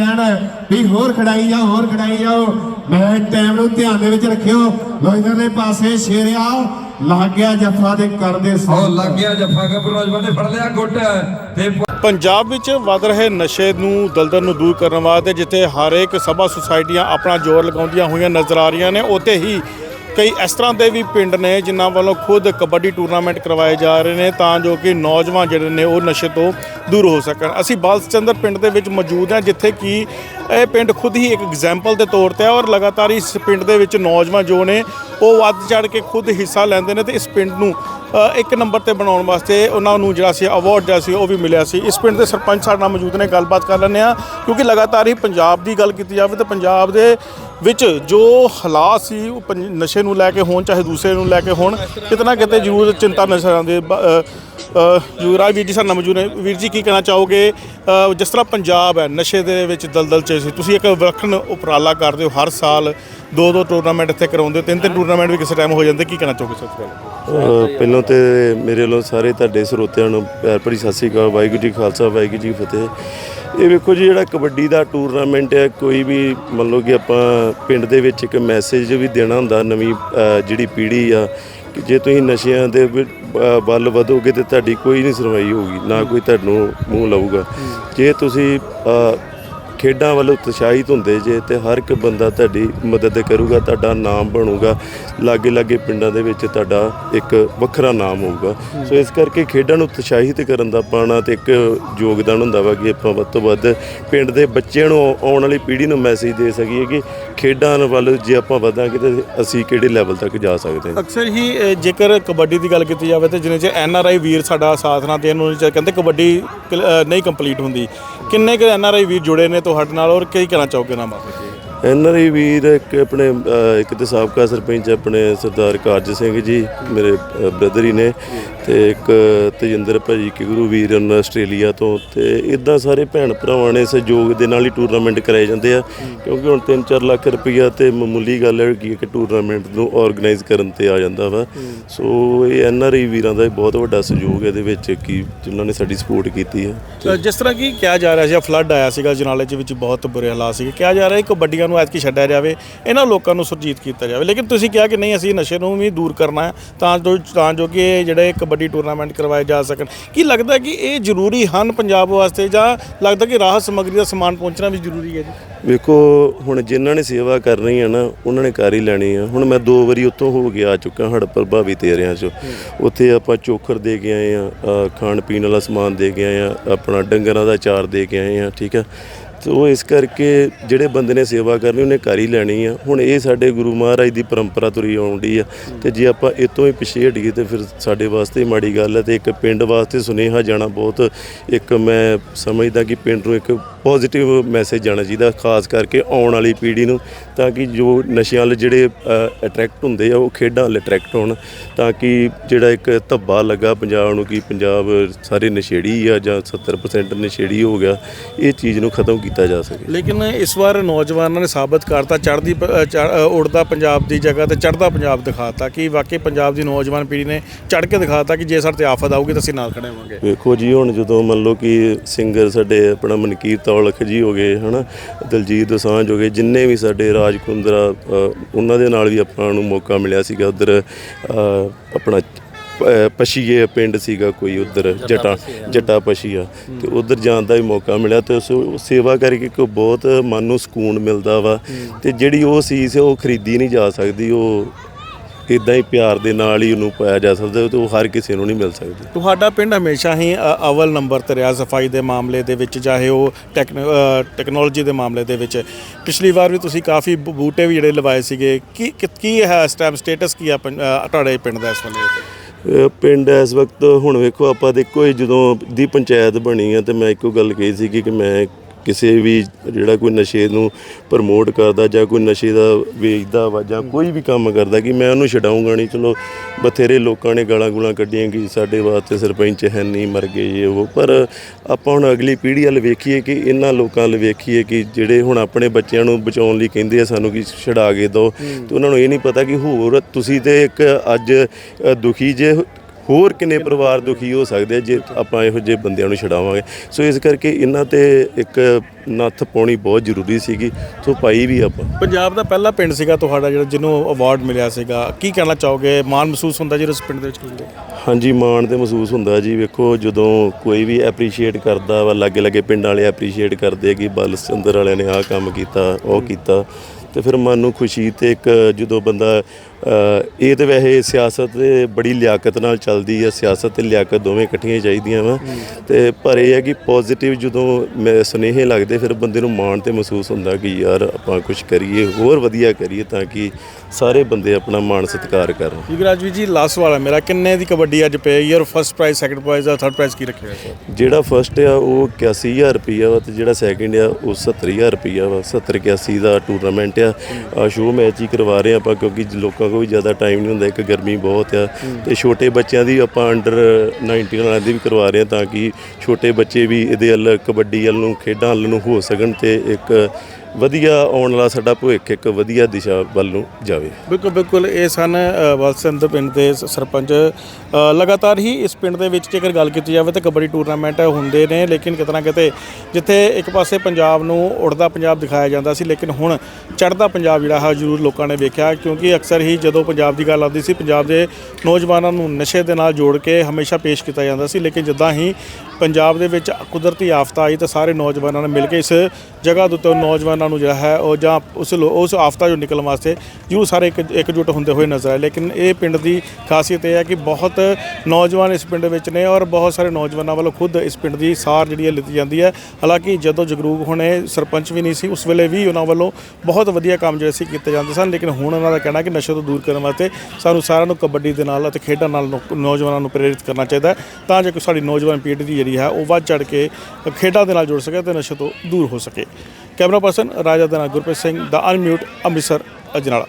ਕਹਿਣ ਵੀ ਹੋਰ ਖੜਾਈ ਜਾਓ ਹੋਰ ਖੜਾਈ ਜਾਓ। ਮੈਂ ਟਾਈਮ ਨੂੰ ਧਿਆਨ ਦੇ ਵਿੱਚ ਰੱਖਿਓ। ਲੋ ਇਧਰਲੇ ਪਾਸੇ ਸ਼ੇਰਿਆ ਲੱਗ ਗਿਆ ਜੱਫਾ ਦੇ ਕਰਦੇ ਉਹ ਲੱਗ ਗਿਆ ਜੱਫਾ ਗੱਭਰੂ ਨੌਜਵਾਨ ਨੇ ਫੜ ਲਿਆ ਗੁੱਟ ਤੇ ਪੰਜਾਬ ਵਿੱਚ ਵੱਧ ਰਹੇ ਨਸ਼ੇ ਨੂੰ ਦਲਦਲ ਨੂੰ ਦੂਰ ਕਰਨ ਵਾਸਤੇ ਜਿੱਥੇ ਹਰ ਇੱਕ ਸਭਾ ਸੁਸਾਇਟੀਆਂ ਆਪਣਾ ਜ਼ੋਰ ਲਗਾਉਂਦੀਆਂ ਹੋਈਆਂ ਨਜ਼ਰ ਆ ਰਹੀਆਂ ਨੇ ਉੱਥੇ ਹੀ ਕਈ ਇਸ ਤਰ੍ਹਾਂ ਦੇ ਵੀ ਪਿੰਡ ਨੇ ਜਿਨ੍ਹਾਂ ਵੱਲੋਂ ਖੁਦ ਕਬੱਡੀ ਟੂਰਨਾਮੈਂਟ ਕਰਵਾਏ ਜਾ ਰਹੇ ਨੇ ਤਾਂ ਜੋ ਕਿ ਨੌਜਵਾਨ ਜਿਹੜੇ ਨੇ ਉਹ ਨਸ਼ੇ ਤੋਂ ਦੂਰ ਹੋ ਸਕਣ। ਅਸੀਂ ਬਾਲਸਚੰਦਰ ਪਿੰਡ ਦੇ ਵਿੱਚ ਮੌਜੂਦ ਹਾਂ, ਜਿੱਥੇ ਕਿ ਇਹ ਪਿੰਡ ਖੁਦ ਹੀ ਇੱਕ ਐਗਜ਼ਾਮਪਲ ਦੇ ਤੌਰ ਤੇ ਹੈ ਔਰ ਲਗਾਤਾਰ ਇਸ ਪਿੰਡ ਦੇ ਵਿੱਚ ਨੌਜਵਾਨ ਜੋ ਨੇ ਉਹ ਵੱਧ ਚੜ ਕੇ ਖੁਦ ਹਿੱਸਾ ਲੈਂਦੇ ਨੇ ਤੇ ਇਸ ਪਿੰਡ ਨੂੰ ਇੱਕ ਨੰਬਰ ਤੇ ਬਣਾਉਣ ਵਾਸਤੇ ਉਹਨਾਂ ਨੂੰ ਜਿਹੜਾ ਸੀ ਅਵਾਰਡ ਜਿਹੜਾ ਸੀ ਉਹ ਵੀ ਮਿਲਿਆ ਸੀ। ਇਸ ਪਿੰਡ ਦੇ ਸਰਪੰਚ ਸਾਡੇ ਨਾਲ ਮੌਜੂਦ ਨੇ, ਗੱਲਬਾਤ ਕਰ ਲੈਂਦੇ ਆ ਕਿਉਂਕਿ ਲਗਾਤਾਰ ਹੀ ਪੰਜਾਬ ਦੀ ਗੱਲ ਕੀਤੀ ਜਾਵੇ ਤਾਂ ਪੰਜਾਬ ਦੇ ਵਿੱਚ ਜੋ ਹਾਲਾਤ ਸੀ, ਉਹ ਪੰਜ- ਨਸ਼ੇ ਨੂੰ ਲੈ ਕੇ ਹੋਣ, ਚਾਹੇ ਦੂਸਰੇ ਨੂੰ ਲੈ ਕੇ ਹੋਣ, ਕਿਤਨਾ ਕਿਤੇ ਜ਼ਰੂਰ ਚਿੰਤਾ ਨਜ਼ਰ ਦੇ ਯੁਵਰਾਜ ਵੀਰ ਜੀ ਸਾਡੇ ਨਾਲ ਮੌਜੂਦ ਨੇ। ਵੀਰ ਜੀ, ਕੀ ਕਹਿਣਾ ਚਾਹੋਗੇ? ਜਿਸ ਤਰ੍ਹਾਂ ਪੰਜਾਬ ਹੈ, ਨਸ਼ੇ ਦੇ ਵਿੱਚ ਦਲਦਲ ਚ ਸੀ। ਤੁਸੀਂ ਇੱਕ ਵਿਲੱਖਣ ਉਪਰਾਲਾ ਕਰਦੇ ਹੋ ਹਰ ਸਾਲ। ਦੋ ਦੋ ਟੂਰਨਾਮੈਂਟ ਇੱਥੇ ਕਰਾਉਂਦੇ ਤਿੰਨ ਤਿੰਨ ਟੂਰਨਾਮੈਂਟ ਵੀ ਕਿਸੇ ਟਾਈਮ ਹੋ ਜਾਂਦੇ ਕੀ ਕਹਿਣਾ ਚਾਹੋਗੇ ਸਭ ਤੋਂ ਪਹਿਲਾਂ ਅ, ਪਹਿਲਾਂ ਤੇ ਮੇਰੇ ਵੱਲੋਂ ਸਾਰੇ ਤੁਹਾਡੇ ਸਰੋਤਿਆਂ ਨੂੰ ਪਿਆਰ ਭਰੀ ਸਤਿ ਸ੍ਰੀ ਅਕਾਲ ਵਾਹਿਗੁਰੂ ਜੀ ਕਾ ਖਾਲਸਾ ਵਾਹਿਗੁਰੂ ਜੀ ਕੀ ਫਤਿਹ। ਇਹ ਵੇਖੋ ਜੀ ਜਿਹੜਾ ਕਬੱਡੀ ਦਾ ਟੂਰਨਾਮੈਂਟ ਹੈ ਕੋਈ ਵੀ ਮੰਨ ਲਓ ਕਿ ਆਪਾਂ ਪਿੰਡ ਦੇ ਵਿੱਚ ਇੱਕ ਮੈਸੇਜ ਵੀ ਦੇਣਾ ਹੁੰਦਾ ਨਵੀਂ ਅ, ਜਿਹੜੀ ਪੀੜ੍ਹੀ ਆ ਕਿ ਜੇ ਤੁਸੀਂ ਨਸ਼ਿਆਂ ਦੇ ਵਿ- ਅ, ਵੱਲ ਵਧੋਗੇ ਤੇ ਤੁਹਾਡੀ ਕੋਈ ਨਹੀਂ ਸੁਣਵਾਈ ਹੋਊਗੀ ਨਾ ਕੋਈ ਤੁਹਾਨੂੰ ਮੂੰਹ ਲਊਗਾ। ਜੇ ਤੁਸੀਂ ਅ, ਖੇਡਾਂ ਵੱਲ ਉਤਸ਼ਾਹਿਤ ਹੁੰਦੇ ਜੇ ਤੇ ਹਰ ਇੱਕ ਬੰਦਾ ਤੁਹਾਡੀ ਮਦਦ ਕਰੂਗਾ, ਤੁਹਾਡਾ ਨਾਮ ਬਣੂਗਾ। ਲਾਗੇ ਲਾਗੇ ਪਿੰਡਾਂ ਦੇ ਵਿੱਚ ਤੁਹਾਡਾ ਇੱਕ ਵੱਖਰਾ ਨਾਮ ਹੋਊਗਾ। ਸੋ ਇਸ ਕਰਕੇ ਖੇਡਾਂ ਨੂੰ ਉਤਸ਼ਾਹਿਤ ਕਰਨ ਦਾ ਪਾਣਾ ਤੇ ਇੱਕ ਯੋਗਦਾਨ ਹੁੰਦਾ ਵਾ ਕਿ ਆਪਾਂ ਵੱਧ ਤੋਂ ਵੱਧ ਪਿੰਡ ਦੇ ਬੱਚਿਆਂ ਨੂੰ ਆਉਣ ਵਾਲੀ ਪੀੜ੍ਹੀ ਨੂੰ ਮੈਸੇਜ ਦੇ ਸਕੀਏ ਕਿ ਖੇਡਾਂ ਵੱਲ ਜੇ ਆਪਾਂ ਵਧਾਂਗੇ ਤੇ ਅਸੀਂ ਕਿਹੜੇ ਲੈਵਲ ਤੱਕ ਜਾ ਸਕਦੇ ਹਾਂ। ਅਕਸਰ ਹੀ ਜੇਕਰ ਕਬੱਡੀ ਦੀ ਗੱਲ ਕੀਤੀ ਜਾਵੇ ਤੇ ਜਿੰਨੇ ਚ ਐਨ ਆਰ ਆਈ ਵੀਰ ਸਾਡਾ ਸਾਥ ਨਾਲ ਦੇਣ ਨੂੰ ਕਹਿੰਦੇ ਕਬੱਡੀ ਕਲ- ਨਹੀਂ ਕੰਪਲੀਟ ਹੁੰਦੀ। ਕਿੰਨੇ ਕੁ ਐਨ ਆਰ ਆਈ ਵੀਰ ਜੁੜੇ ਨੇ ਤੁਹਾਡੇ ਨਾਲ ਔਰ ਕੀ ਕਹਿਣਾ ਚਾਹੋਗੇ ਨਾ ਬਾਬਾ ਐਨਆਰਆਈ ਵੀਰ ਇੱਕ ਆਪਣੇ ਇੱਕ ਤੇ ਸਾਬਕਾ ਸਰਪੰਚ ਆਪਣੇ ਸਰਦਾਰ ਕਾਰਜ ਸਿੰਘ ਜੀ, ਮੇਰੇ ਬ੍ਰਦਰ ਹੀ ਨੇ ਤੇ ਇੱਕ ਤੇਜਿੰਦਰ ਭਾਜੀ ਕਿ ਗੁਰੂ ਵੀਰ ਉਹਨਾਂ ਆਸਟ੍ਰੇਲੀਆ ਤੋਂ ਤੇ ਇਦਾਂ ਸਾਰੇ ਭੈਣ ਭਰਾਵਾਂ ਨੇ ਸਹਿਯੋਗ ਦੇ ਨਾਲ ਹੀ ਟੂਰਨਾਮੈਂਟ ਕਰਾਏ ਜਾਂਦੇ ਆ। ਕਿਉਂਕਿ ਹੁਣ 3-4 ਲੱਖ ਰੁਪਈਆ ਤੇ ਮਾਮੂਲੀ ਗੱਲ ਹੈ ਕਿ ਇੱਕ ਟੂਰਨਾਮੈਂਟ ਨੂੰ ਆਰਗੇਨਾਈਜ਼ ਕਰਨ ਤੇ ਆ ਜਾਂਦਾ ਵਾ। ਸੋ ਇਹ ਐੱਨ ਆਰ ਆਈ ਵੀਰਾਂ ਦਾ ਬਹੁਤ ਵੱਡਾ ਸਹਿਯੋਗ ਇਹਦੇ ਵਿੱਚ ਕਿ ਜਿਨ੍ਹਾਂ ਨੇ ਸਾਡੀ ਸਪੋਰਟ ਕੀਤੀ ਹੈ। ਜਿਸ ਤਰ੍ਹਾਂ ਕਿ ਕਿਹਾ ਜਾ ਰਿਹਾ ਸੀ ਫਲੱਡ ਆਇਆ ਸੀਗਾ ਜਨਾਲੇ ਦੇ ਵਿੱਚ, ਬਹੁਤ ਬੁਰੇ ਹਾਲਾਤ ਸੀਗੇ। ਕਿਹਾ ਜਾ ਰਿਹਾ ਹੈ ਕਬੱਡੀਆਂ ਨੂੰ ਐਤਕੀ ਛੱਡਿਆ ਜਾਵੇ ਇਹਨਾਂ ਲੋਕਾਂ ਨੂੰ ਸੁਰਜੀਤ ਕੀਤਾ ਜਾਵੇ। ਲੇਕਿਨ ਤੁਸੀਂ ਕਿਹਾ ਕਿ ਨਹੀਂ ਅਸੀਂ ਨਸ਼ੇ ਨੂੰ ਵੀ ਦੂਰ ਕਰਨਾ ਹੈ ਤਾਂ ਜੋ ਤਾਂ ਜੋ ਕਿ ਇਹ ਜਿਹੜੇ ਕਬੱਡੀ ਟੂਰਨਾਮੈਂਟ ਕਰਵਾਏ ਜਾ ਸਕਣ। ਕੀ ਲੱਗਦਾ ਕਿ ਇਹ ਜ਼ਰੂਰੀ ਹਨ ਪੰਜਾਬ ਵਾਸਤੇ ਜਾਂ ਲੱਗਦਾ ਕਿ ਰਾਹਤ ਸਮੱਗਰੀ ਦਾ ਸਮਾਨ ਪਹੁੰਚਣਾ ਵੀ ਜ਼ਰੂਰੀ ਹੈ ਜੀ? ਵੇਖੋ ਹੁਣ ਜਿਨ੍ਹਾਂ ਨੇ ਸੇਵਾ ਕਰਨੀ ਹੈ ਨਾ ਉਹਨਾਂ ਨੇ ਕਰ ਹੀ ਲੈਣੀ ਆ ਹੁਣ ਮੈਂ ਦੋ ਵਾਰੀ ਉੱਥੋਂ ਹੋ ਕੇ ਆ ਚੁੱਕਾ ਹੜ ਪ੍ਰਭਾਵਿਤ ਏਰਿਆਂ 'ਚ। ਉੱਥੇ ਆਪਾਂ ਚੋਖਰ ਦੇ ਕੇ ਆਏ ਆ ਖਾਣ ਪੀਣ ਵਾਲਾ ਸਮਾਨ ਦੇ ਕੇ ਆਏ ਆ ਆਪਣਾ ਡੰਗਰਾਂ ਦਾ ਚਾਰ ਦੇ ਕੇ ਆਏ ਆ ਠੀਕ ਆ ਸੋ ਇਸ ਕਰਕੇ ਜਿਹੜੇ ਬੰਦੇ ਨੇ ਸੇਵਾ ਕਰਨੀ, ਉਹਨੇ ਕਰ ਹੀ ਲੈਣੀ ਆ। ਹੁਣ ਇਹ ਸਾਡੇ ਗੁਰੂ ਮਹਾਰਾਜ ਦੀ ਪਰੰਪਰਾ ਤੁਰੀ ਆਉਂਦੀ ਆ। ਤੇ ਜੇ ਆਪਾਂ ਇਹ ਤੋਂ ਹੀ ਪਿਛੇ ਹਟੀਏ ਤੇ ਫਿਰ ਸਾਡੇ ਵਾਸਤੇ ਮਾੜੀ ਗੱਲ ਹੈ ਤੇ ਇੱਕ ਪਿੰਡ ਵਾਸਤੇ ਸੁਨੇਹਾ ਜਾਣਾ ਬਹੁਤ, ਇੱਕ ਮੈਂ ਸਮਝਦਾ ਕਿ ਪਿੰਡ ਨੂੰ ਇੱਕ ਪੋਜ਼ਿਟਿਵ ਮੈਸੇਜ ਜਾਣਾ ਚਾਹੀਦਾ ਖਾਸ ਕਰਕੇ ਆਉਣ ਵਾਲੀ ਪੀੜ੍ਹੀ ਨੂੰ ਤਾਂ ਕਿ ਜੋ ਨਸ਼ਿਆਂ ਵੱਲ ਜਿਹੜੇ ਅਟਰੈਕਟ ਹੁੰਦੇ ਆ ਉਹ ਖੇਡਾਂ ਵੱਲ ਅਟਰੈਕਟ ਹੋਣ ਤਾਂ ਕਿ ਜਿਹੜਾ ਇੱਕ ਧੱਬਾ ਲੱਗਾ ਪੰਜਾਬ ਨੂੰ ਕਿ ਪੰਜਾਬ ਸਾਰੇ ਨਸ਼ੇੜੀ ਆ ਜਾਂ 70% ਨਸ਼ੇੜੀ ਹੋ ਗਿਆ ਇਹ ਚੀਜ਼ ਨੂੰ ਖਤਮ ਕੀਤਾ ਜਾ ਸਕੇ। ਲੇਕਿਨ ਇਸ ਵਾਰ ਨੌਜਵਾਨਾਂ ਨੇ ਸਾਬਤ ਕਰਤਾ ਚੜ੍ਹਦੀ ਉੜਦਾ ਪੰਜਾਬ ਦੀ ਜਗ੍ਹਾ ਤੇ ਚੜ੍ਹਦਾ ਪੰਜਾਬ ਦਿਖਾਤਾ ਕਿ ਵਾਕਈ ਪੰਜਾਬ ਦੀ ਨੌਜਵਾਨ ਪੀੜ੍ਹੀ ਨੇ ਚੜ੍ਹ ਕੇ ਦਿਖਾਤਾ ਕਿ ਜੇ ਸਾਡੇ ਤੇ ਆਫਤ ਆਊਗੀ ਤਾਂ ਅਸੀਂ ਨਾਲ ਖੜੇ ਹੋਵਾਂਗੇ। ਵੇਖੋ ਜੀ ਹੁਣ ਜਦੋਂ ਮੰਨ ਲਓ ਕਿ ਸਿੰਗਰ ਸਾਡੇ ਆਪਣਾ ਮਨਕੀਰ ਤੌਲਖ ਜੀ ਹੋ ਗਏ ਹਨਾ? ਦਲਜੀਤ ਦੋਸਾਂਝ ਹੋ ਗਏ ਜਿੰਨੇ ਵੀ ਸਾਡੇ ਰਾਜ ਕੁੰਦਰਾ ਅ, ਉਹਨਾਂ ਦੇ ਨਾਲ ਵੀ ਆਪਾਂ ਨੂੰ ਮੌਕਾ ਮਿਲਿਆ ਸੀਗਾ ਉਧਰ ਆਪਣਾ ਪ- ਪਛੀਏ ਪਿੰਡ ਸੀਗਾ ਕੋਈ ਉਧਰ ਜਟਾ ਜਟਾ ਪਛੀਆ ਤੇ ਉਧਰ ਜਾਣ ਦਾ ਵੀ ਮੌਕਾ ਮਿਲਿਆ ਤੇ ਉਸ ਸੇਵਾ ਕਰਕੇ ਇੱਕ ਬਹੁਤ ਮਨ ਨੂੰ ਸਕੂਨ ਮਿਲਦਾ ਵਾ ਤੇ ਜਿਹੜੀ ਉਹ ਚੀਜ਼ ਉਹ ਖਰੀਦੀ ਨਹੀਂ ਜਾ ਸਕਦੀ ਉਹ ਇਦਾਂ ਹੀ ਪਿਆਰ ਦੇ ਨਾਲ ਹੀ ਉਹਨੂੰ ਪਾਇਆ ਜਾ ਸਕਦਾ ਤੇ ਉਹ ਹਰ ਕਿਸੇ ਨੂੰ ਨਹੀਂ ਮਿਲ ਸਕਦੀ। ਤੁਹਾਡਾ ਪਿੰਡ ਹਮੇਸ਼ਾ ਹੀ ਅ, ਅਵਲ ਨੰਬਰ ਤੇ ਰਿਹਾ ਸਫ਼ਾਈ ਦੇ ਮਾਮਲੇ ਦੇ ਵਿੱਚ ਚਾਹੇ ਉਹ ਟੈਕਨ- ਅ, ਟੈਕਨੋਲੋਜੀ ਦੇ ਮਾਮਲੇ ਦੇ ਵਿੱਚ। ਪਿਛਲੀ ਵਾਰ ਵੀ ਤੁਸੀਂ ਕਾਫੀ ਬੂ- ਬੂਟੇ ਵੀ ਜਿਹੜੇ ਲਵਾਏ ਸੀਗੇ। ਕੀ ਕੀ- ਕੀ ਹੈ ਇਸ ਟਾਈਮ ਸਟੇਟਸ ਕੀ ਆ ਪੰ- ਅ, ਤੁਹਾਡੇ ਪਿੰਡ ਦਾ ਇਸ ਵੇਲੇ? ਪਿੰਡ ਇਸ ਵਕਤ ਹੁਣ ਵੇਖੋ ਆਪਾਂ ਦੇਖੋ ਜਦੋਂ ਦੀ ਪੰਚਾਇਤ ਬਣੀ ਆ ਤੇ ਮੈਂ ਇੱਕੋ ਗੱਲ ਕਹੀ ਸੀ ਕਿ ਮੈਂ ਕਿਸੇ ਵੀ ਜਿਹੜਾ ਕੋਈ ਨਸ਼ੇ ਨੂੰ ਪ੍ਰਮੋਟ ਕਰਦਾ ਜਾਂ ਕੋਈ ਨਸ਼ੇ ਦਾ ਵੇਚਦਾ ਵਾ ਜਾਂ ਕੋਈ ਵੀ ਕੰਮ ਕਰਦਾ ਕਿ ਮੈਂ ਉਹਨੂੰ ਛਡਾਊਂਗਾ ਨਹੀਂ। ਚਲੋ, ਬਥੇਰੇ ਲੋਕਾਂ ਨੇ ਗਾਲਾਂ ਗੁਲਾਂ ਕੱਢੀਆਂ ਕਿ ਸਾਡੇ ਵਾਸਤੇ ਸਰਪੰਚ ਹੈ ਨਹੀਂ, ਮਰ ਗਏ ਇਹ ਉਹ। ਪਰ ਆਪਾਂ ਹੁਣ ਅਗਲੀ ਪੀੜ੍ਹੀ ਵੱਲ ਵੇਖੀਏ ਕਿ ਇਹਨਾਂ ਲੋਕਾਂ ਵੱਲ ਵੇਖੀਏ ਕਿ ਜਿਹੜੇ ਹੁਣ ਆਪਣੇ ਬੱਚਿਆਂ ਨੂੰ ਬਚਾਉਣ ਲਈ ਕਹਿੰਦੇ ਆ ਸਾਨੂੰ ਕਿ ਛਡਾ ਕੇ ਦਿਓ, ਤੇ ਉਹਨਾਂ ਨੂੰ ਇਹ ਨਹੀਂ ਪਤਾ ਕਿ ਹੋਰ ਤੁਸੀਂ ਤੇ ਇੱਕ ਅੱਜ ਦੁਖੀ ਜੇ ਹੋਰ ਕਿੰਨੇ ਪਰਿਵਾਰ ਦੁਖੀ ਹੋ ਸਕਦੇ ਜੇ ਆਪਾਂ ਇਹੋ ਜਿਹੇ ਬੰਦਿਆਂ ਨੂੰ ਛਡਾਵਾਂਗੇ? ਸੋ ਇਸ ਕਰਕੇ ਇਹਨਾਂ ਤੇ ਇੱਕ ਨੱਥ ਪਾਉਣੀ ਬਹੁਤ ਜ਼ਰੂਰੀ ਸੀਗੀ। ਸੋ ਪਾਈ ਵੀ ਆਪਾਂ। ਪੰਜਾਬ ਦਾ ਪਹਿਲਾ ਪਿੰਡ ਸੀਗਾ ਤੁਹਾਡਾ ਜਿਹੜਾ ਜਿਹਨੂੰ ਅਵਾਰਡ ਮਿਲਿਆ ਸੀਗਾ। ਕੀ ਕਹਿਣਾ ਚਾਹੋਗੇ? ਮਾਣ ਮਹਿਸੂਸ ਹੁੰਦਾ ਜਦੋਂ ਇਸ ਪਿੰਡ ਦੇ ਵਿੱਚ ਹੁੰਦੇ? ਹਾਂਜੀ ਮਾਣ ਤੇ ਮਹਿਸੂਸ ਹੁੰਦਾ ਜੀ। ਵੇਖੋ ਜਦੋਂ ਕੋਈ ਵੀ ਐਪਰੀਸ਼ੀਏਟ ਕਰਦਾ ਵਾ ਲਾਗੇ ਲਾਗੇ ਪਿੰਡਾਂ ਵਾਲੇ ਐਪਰੀਸ਼ੀਏਟ ਕਰਦੇ ਆ ਕਿ ਬਲਸੰਦਰ ਵਾਲਿਆਂ ਨੇ ਆਹ ਕੰਮ ਕੀਤਾ ਉਹ ਕੀਤਾ। ਤੇ ਫਿਰ ਮਨ ਨੂੰ ਖੁਸ਼ੀ ਤੇ ਇੱਕ ਜਦੋਂ ਬੰਦਾ ਇਹ ਤੇ ਵੈਸੇ ਸਿਆਸਤ ਤੇ ਬੜੀ ਲਿਆਕਤ ਨਾਲ ਚੱਲਦੀ ਹੈ ਸਿਆਸਤ ਤੇ ਲਿਆਕਤ ਦੋਵੇਂ ਇਕੱਠੀਆਂ ਚਾਹੀਦੀਆਂ ਵਾ। ਤੇ ਪਰ ਇਹ ਹੈ ਕਿ ਪੋਜ਼ਿਟਿਵ ਜਦੋਂ ਮੈਂ ਸੁਨੇਹੇ ਲੱਗਦੇ ਫਿਰ ਬੰਦੇ ਨੂੰ ਮਾਣ ਤੇ ਮਹਿਸੂਸ ਹੁੰਦਾ ਕਿ ਯਾਰ ਆਪਾਂ ਕੁਝ ਕਰੀਏ ਹੋਰ ਵਧੀਆ ਕਰੀਏ ਤਾਂ ਕਿ ਸਾਰੇ ਬੰਦੇ ਆਪਣਾ ਮਾਣ ਸਤਿਕਾਰ ਕਰਨ। ਯੁਗਰਾਜ ਜੀ ਲਾਸਟ ਵਾਲਾ ਮੇਰਾ ਕਿੰਨੇ ਦੀ ਕਬੱਡੀ ਅੱਜ ਪਈ ਯਾਰ ਫਸਟ ਪ੍ਰਾਈਜ਼ ਸੈਕੰਡ ਪ੍ਰਾਈਜ਼ ਆ ਥਰਡ ਪ੍ਰਾਈਜ਼ ਕੀ ਰੱਖਿਆ ਜਿਹੜਾ ਫਰਸਟ ਆ ਉਹ 81000 ਰੁਪਈਆ ਵਾ ਤੇ ਜਿਹੜਾ ਸੈਕਿੰਡ ਆ ਉਹ 70000 ਰੁਪਈਆ ਵਾ। 70 81 ਦਾ ਟੂਰਨਾਮੈਂਟ ਆ। ਸ਼ੋਅ ਮੈਚ ਹੀ ਕਰਵਾ ਰਹੇ ਆਪਾਂ ਕਿਉਂਕਿ ਲੋਕਾਂ ਕੋਲ ਵੀ ਜ਼ਿਆਦਾ ਟਾਈਮ ਨਹੀਂ ਹੁੰਦਾ, ਇੱਕ ਗਰਮੀ ਬਹੁਤ ਆ। ਤੇ ਛੋਟੇ ਬੱਚਿਆਂ ਦੀ ਆਪਾਂ ਅੰਡਰ 19 ਵਾਲਿਆਂ ਦੀ ਵੀ ਕਰਵਾ ਰਹੇ ਆ ਤਾਂ ਕਿ ਛੋਟੇ ਬੱਚੇ ਵੀ ਇਹਦੇ ਵੱਲ ਕਬੱਡੀ ਵੱਲ ਨੂੰ, ਖੇਡਾਂ ਵੱਲ ਨੂੰ ਹੋ ਸਕਣ ਤੇ ਇੱਕ ਵਧੀਆ ਆਉਣ ਵਾਲਾ ਸਾਡਾ ਭਵਿੱਖ ਇੱਕ ਵਧੀਆ ਦਿਸ਼ਾ ਵੱਲ ਨੂੰ ਜਾਵੇ। ਬਿਲਕੁਲ ਬਿਲਕੁਲ। ਇਹ ਸਨ ਅ, ਵਲਸੰਦ ਪਿੰਡ ਦੇ ਸਰਪੰਚ। ਲਗਾਤਾਰ ਹੀ ਇਸ ਪਿੰਡ ਦੇ ਵਿੱਚ ਜੇਕਰ ਗੱਲ ਕੀਤੀ ਜਾਵੇ ਤਾਂ ਕਬੱਡੀ ਟੂਰਨਾਮੈਂਟ ਹੁੰਦੇ ਨੇ ਲੇਕਿਨ ਕਿਤੇ ਨਾ ਕਿਤੇ ਜਿੱਥੇ ਇੱਕ ਪਾਸੇ ਪੰਜਾਬ ਨੂੰ ਉੜਦਾ ਪੰਜਾਬ ਦਿਖਾਇਆ ਜਾਂਦਾ ਸੀ ਲੇਕਿਨ ਹੁਣ ਚੜ੍ਹਦਾ ਪੰਜਾਬ ਜਿਹੜਾ ਹੈ ਜ਼ਰੂਰ ਲੋਕਾਂ ਨੇ ਵੇਖਿਆ ਕਿਉਂਕਿ ਅਕਸਰ ਹੀ ਜਦੋਂ ਪੰਜਾਬ ਦੀ ਗੱਲ ਆਉਂਦੀ ਸੀ ਪੰਜਾਬ ਦੇ ਨੌਜਵਾਨਾਂ ਨੂੰ ਨਸ਼ੇ ਦੇ ਨਾਲ ਜੋੜ ਕੇ ਹਮੇਸ਼ਾ ਪੇਸ਼ ਕੀਤਾ ਜਾਂਦਾ ਸੀ ਲੇਕਿਨ ਜਿੱਦਾਂ ਹੀ ਪੰਜਾਬ ਦੇ ਵਿੱਚ ਕੁਦਰਤੀ ਆਫਤ ਆਈ ਤਾਂ ਸਾਰੇ ਨੌਜਵਾਨਾਂ ਨੇ ਮਿਲ ਕੇ ਇਸ ਜਗ੍ਹਾ ਦੇ ਉੱਤੇ ਨੌਜਵਾਨ ਨੌਜਵਾਨਾਂ ਨੂੰ ਜਿਹੜਾ ਹੈ ਉਹ ਜਾਂ ਉਸ ਲੋ- ਉਸ ਆਫਤਾ ਜੋ ਨਿਕਲਣ ਵਾਸਤੇ ਜ਼ਰੂਰ ਸਾਰੇ ਇੱਕ ਇਕਜੁੱਟ ਹੁੰਦੇ ਹੋਏ ਨਜ਼ਰ ਆਏ। ਲੇਕਿਨ ਇਹ ਪਿੰਡ ਦੀ ਖਾਸੀਅਤ ਇਹ ਹੈ ਕਿ ਬਹੁਤ ਨੌਜਵਾਨ ਇਸ ਪਿੰਡ ਵਿੱਚ ਨੇ ਔਰ ਬਹੁਤ ਸਾਰੇ ਨੌਜਵਾਨਾਂ ਵੱਲੋਂ ਖੁਦ ਇਸ ਪਿੰਡ ਦੀ ਸਾਰ ਜਿਹੜੀ ਹੈ ਲਿੱਤੀ ਜਾਂਦੀ ਹੈ। ਹਾਲਾਂਕਿ ਜਦੋਂ ਜਗਰੂਪ ਹੁਣੇ ਸਰਪੰਚ ਵੀ ਨਹੀਂ ਸੀ, ਉਸ ਵੇਲੇ ਵੀ ਉਹਨਾਂ ਵੱਲੋਂ ਬਹੁਤ ਵਧੀਆ ਕੰਮ ਜਿਹੜੇ ਸੀ ਕੀਤੇ ਜਾਂਦੇ ਸਨ। ਲੇਕਿਨ ਹੁਣ ਉਹਨਾਂ ਦਾ ਕਹਿਣਾ ਕਿ ਨਸ਼ੇ ਤੋਂ ਦੂਰ ਕਰਨ ਵਾਸਤੇ ਸਾਨੂੰ ਸਾਰਿਆਂ ਨੂੰ ਕਬੱਡੀ ਦੇ ਨਾਲ ਅਤੇ ਖੇਡਾਂ ਨਾਲ ਨੌ- ਨੌਜਵਾਨਾਂ ਨੂੰ ਪ੍ਰੇਰਿਤ ਕਰਨਾ ਚਾਹੀਦਾ ਹੈ। ਤਾਂ ਜੋ ਕਿ ਸਾਡੀ ਨੌਜਵਾਨ ਪੀੜ੍ਹੀ ਦੀ ਜਿਹੜੀ ਹੈ ਉਹ ਵੱਧ ਚੜ ਕੇ ਖੇਡਾਂ ਦੇ ਨਾਲ ਜੁੜ ਸਕੇ ਤੇ ਨਸ਼ੇ ਤੋਂ ਦੂਰ ਹੋ ਸਕੇ। ਕੈਮਰਾ ਪਰਸਨ ਰਾਜਾ ਦੇ ਗੁਰਪ੍ਰੀਤ ਸਿੰਘ ਦਾ ਅਨਮਿਊਟ ਅੰਮ੍ਰਿਤਸਰ ਅਜਨਾਲਾ।